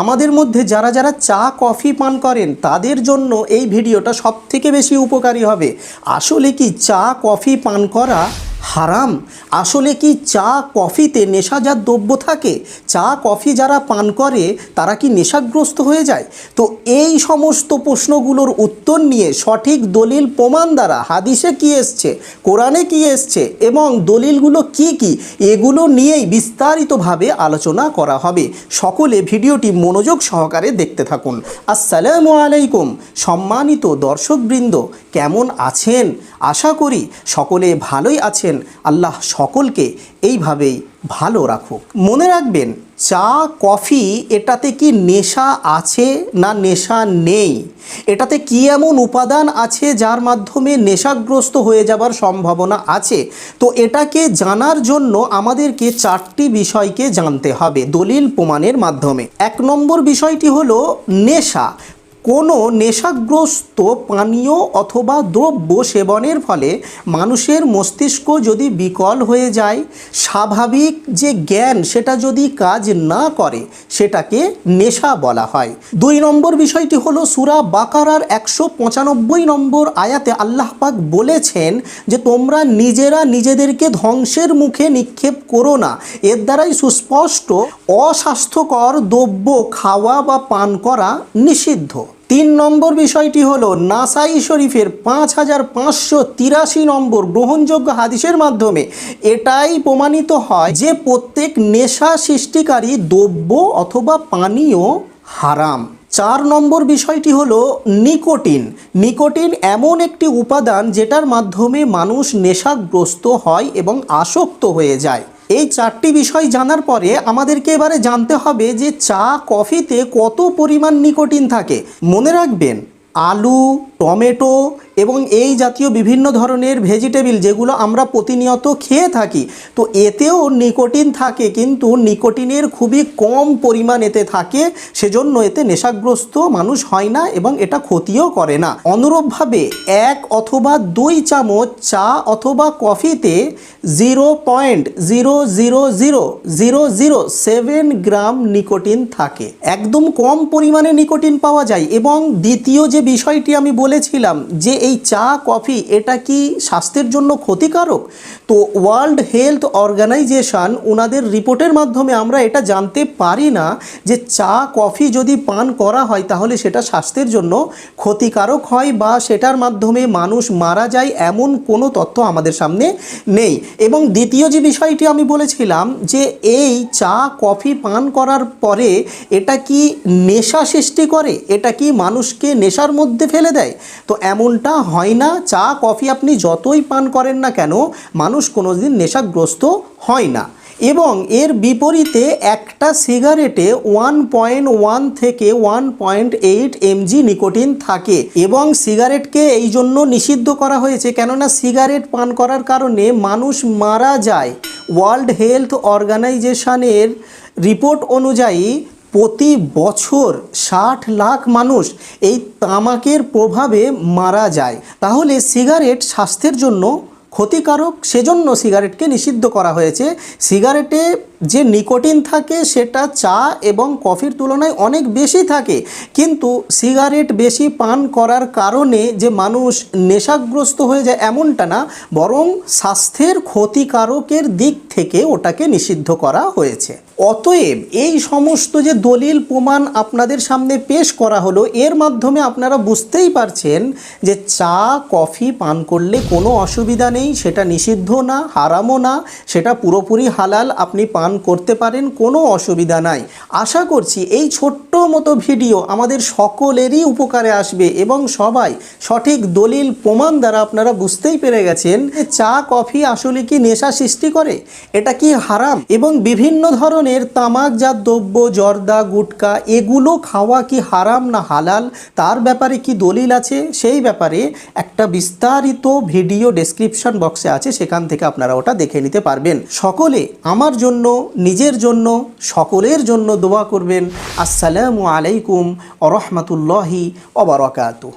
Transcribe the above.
আমাদের মধ্যে যারা যারা চা, কফি পান করেন, তাদের জন্য এই ভিডিওটা সব থেকে বেশি উপকারী হবে। আসলে কি চা, কফি পান করা হারাম? আসলে কি চা কফিতে নেশাজাত দ্রব্য থাকে? চা, কফি যারা পান করে, তারা কি নেশাগ্রস্ত হয়ে যায়? তো এই সমস্ত প্রশ্নগুলোর উত্তর নিয়ে সঠিক দলিল প্রমাণ দ্বারা হাদিসে কি এসছে, কোরআনে কি এসছে এবং দলিলগুলো কি কি, এগুলো নিয়েই বিস্তারিতভাবে আলোচনা করা হবে। সকলে ভিডিওটি মনোযোগ সহকারে দেখতে থাকুন। আসসালামু আলাইকুম, সম্মানিত দর্শকবৃন্দ, কেমন আছেন? আশা করি সকলে ভালোই আছেন। আল্লাহ সকলকে এইভাবেই ভালো রাখুক। মনে রাখবেন, চা, কফি এটাতে কি নেশা আছে না নেশা নেই? এটাতে কি এমন উপাদান আছে যার মাধ্যমে নেশাগ্রস্ত হয়ে যাবার সম্ভাবনা আছে? তো এটাকে জানার জন্য আমাদেরকে চারটি বিষয়কে জানতে হবে দলিল প্রমাণের মাধ্যমে। এক নম্বর বিষয়টি হলো নেশা। কোনো নেশাগ্রস্ত পানীয় অথবা দ্রব্য সেবনের ফলে মানুষের মস্তিষ্ক যদি বিকল হয়ে যায়, স্বাভাবিক যে জ্ঞান সেটা যদি কাজ না করে, সেটাকে নেশা বলা হয়। দুই নম্বর বিষয়টি হলো সুরা বাকারার একশো পঁচানব্বই নম্বর আয়াতে আল্লাহ পাক বলেছেন যে, তোমরা নিজেরা নিজেদেরকে ধ্বংসের মুখে নিক্ষেপ করো না। এর দ্বারাই সুস্পষ্ট অস্বাস্থ্যকর দ্রব্য খাওয়া বা পান করা নিষিদ্ধ। তিন নম্বর বিষয়টি হলো, নাসাই শরীফের পাঁচ হাজার পাঁচশো তিরাশি নম্বর গ্রহণযোগ্য হাদিসের মাধ্যমে এটাই প্রমাণিত হয় যে প্রত্যেক নেশা সৃষ্টিকারী দ্রব্য অথবা পানীয় হারাম। চার নম্বর বিষয়টি হলো, নিকোটিন। নিকোটিন এমন একটি উপাদান যেটার মাধ্যমে মানুষ নেশাগ্রস্ত হয় এবং আসক্ত হয়ে যায়। এই চারটি বিষয় জানার পরে আমাদেরকে এবারে জানতে হবে যে চা, কফিতে কত পরিমাণ নিকোটিন থাকে। মনে রাখবেন, আলু, টমেটো এবং এই জাতীয় বিভিন্ন ধরনের ভেজিটেবিল যেগুলো আমরা প্রতিনিয়ত খেয়ে থাকি, তো এতেও নিকোটিন থাকে কিন্তু নিকোটিনের খুবই কম পরিমাণ এতে থাকে, সেজন্য এতে নেশাগ্রস্ত মানুষ হয় না এবং এটা ক্ষতিও করে না। অনুরূপভাবে এক অথবা দুই চামচ চা অথবা কফিতে zero point zero zero zero zero zero seven gram nicotine থাকে। একদম কম পরিমাণে নিকোটিন পাওয়া যায় এবং দ্বিতীয় যে বিষয়টি আমি বলেছিলাম যে এই চা, কফি, এটা কি স্বাস্থ্যের জন্য ক্ষতিকারক? তো ওয়ার্ল্ড হেলথ অর্গানাইজেশন ওনাদের রিপোর্টের মাধ্যমে আমরা এটা জানতে পারি না যে চা, কফি যদি পান করা হয় তাহলে সেটা স্বাস্থ্যের জন্য ক্ষতিকারক হয় বা সেটার মাধ্যমে মানুষ মারা যায় এমন কোনো তথ্য আমাদের সামনে নেই। এবং দ্বিতীয় যে বিষয়টি আমি বলেছিলাম যে এই চা, কফি পান করার পরে এটা কি নেশা সৃষ্টি করে? এটা কি মানুষকে নেশার মধ্যে ফেলে দেয়? তো এমনটা হয় না, চা, কফি আপনি যতই পান করেন না কেন, মানুষ কোনো দিন নেশাগ্রস্ত হয় না। এবং এর বিপরীতে একটা সিগারেটে ওয়ান পয়েন্ট ওয়ান থেকে one point eight mg nicotine থাকে এবং সিগারেটকে এই জন্য নিষিদ্ধ করা হয়েছে। কেননা সিগারেট পান করার কারণে মানুষ মারা যায়। ওয়ার্ল্ড হেলথ অর্গানাইজেশনের রিপোর্ট অনুযায়ী প্রতি বছর ষাট লাখ মানুষ এই তামাকের প্রভাবে মারা যায়। তাহলে সিগারেট স্বাস্থ্যের জন্য ক্ষতিকারক। সেজন্য সিগারেটকে নিষিদ্ধ করা হয়েছে। সিগারেটে যে নিকোটিন থাকে সেটা চা এবং কফির তুলনায় অনেক বেশি থাকে। কিন্তু সিগারেট বেশি পান করার কারণে যে মানুষ নেশাগ্রস্ত হয়ে যায় এমনটা না, বরং স্বাস্থ্যের ক্ষতিকারকের দিক থেকে ওটাকে নিষিদ্ধ করা হয়েছে। অতএব এই সমস্ত যে দলিল প্রমাণ আপনাদের সামনে পেশ করা হলো, এর মাধ্যমে আপনারা বুঝতেই পারছেন যে চা, কফি পান করলে কোনো অসুবিধা নেই, সেটা নিষিদ্ধ না, হারামও না, সেটা পুরোপুরি হালাল, আপনি পান করতে পারেন, কোনো অসুবিধা নাই। আশা করছি এই ছোট্ট মতো ভিডিও আমাদের সকলেরই উপকারে আসবে এবং সবাই সঠিক দলিল, প্রমাণ দ্বারা আপনারা বুঝতেই পেরে গেছেন চা, কফি আসলে কি নেশা সৃষ্টি করে? এটা কি হারাম? এবং বিভিন্ন ধরনের তামাকজাত দ্রব্য, জর্দা, গুটকা, এগুলো খাওয়া কি হারাম না হালাল? তার ব্যাপারে কি দলিল আছে? সেই ব্যাপারে একটা বিস্তারিত ভিডিও ডেসক্রিপশন বক্সে আছে, সেখান থেকে আপনারা ওটা দেখে নিতে পারবেন। সকলে আমার জন্য নিজের জন্য সকলের জন্য দোয়া করবেন। আসসালামু আলাইকুম আ রহমতুল্লাহি অবরাকাতু